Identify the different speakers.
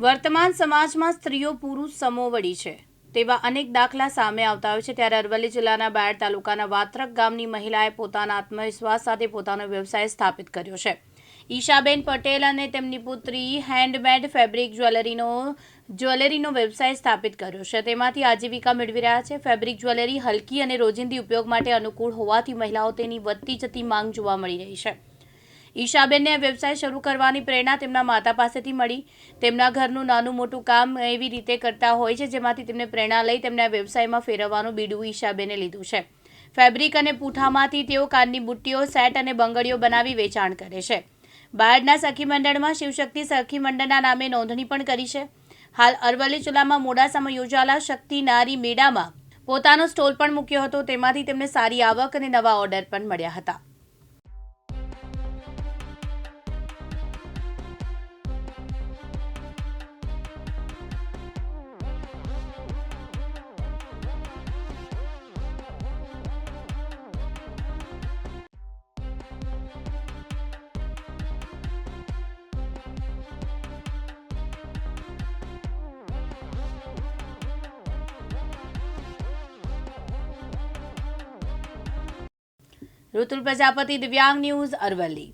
Speaker 1: વર્તમાન સમાજમાં સ્ત્રીઓ પુરુષ સમોવડી છે. તેવા અનેક દાખલા સામે આવતા હોય છે. ત્યારે અરવલ્લી જિલ્લાના બાયડ તાલુકાના વાત્રક ગામની મહિલાએ પોતાના આત્મવિશ્વાસ સાથે પોતાનો વ્યવસાય સ્થાપિત કર્યો છે. ઈશાબેન પટેલ અને તેમની પુત્રી હેન્ડમેડ ફેબ્રિક જ્વેલરીનો જ્વેલરીનો વ્યવસાય સ્થાપિત કર્યો છે. તેમાંથી આજીવિકા મેળવી રહ્યા છે. ફેબ્રિક જ્વેલરી હલકી અને રોજિંદી ઉપયોગ માટે અનુકૂળ હોવાથી મહિલાઓ તેની વધતી જતી માંગ જોવા મળી રહી છે. ઈશાબેનને વ્યવસાય શરૂ કરવાની પ્રેરણા તેમના માતા પાસેથી મળી. તેમના ઘરનું નાનું મોટું કામ એવી રીતે કરતા હોય છે, જેમાંથી તેમને પ્રેરણા લઈ તેમને વ્યવસાયમાં ફેરવવાનું બીડું ઈશાબેને લીધું છે. ફેબ્રિક અને પૂઠામાંથી તેઓ કાનની બુટ્ટીઓ, સેટ અને બંગડીઓ બનાવી વેચાણ કરે છે. બાયડના સખી મંડળમાં શિવશક્તિ સખી મંડળના નામે નોંધણી પણ કરી છે. હાલ અરવલ્લી જિલ્લામાં મોડાસામાં યોજાયેલા શક્તિ નારી મેળામાં પોતાનો સ્ટોલ પણ મૂક્યો હતો. તેમાંથી તેમને સારી આવક અને નવા ઓર્ડર પણ મળ્યા હતા. ઋતુલ પ્રજાપતિ દિવ્યાંગ ન્યૂઝ અરવલ્લી.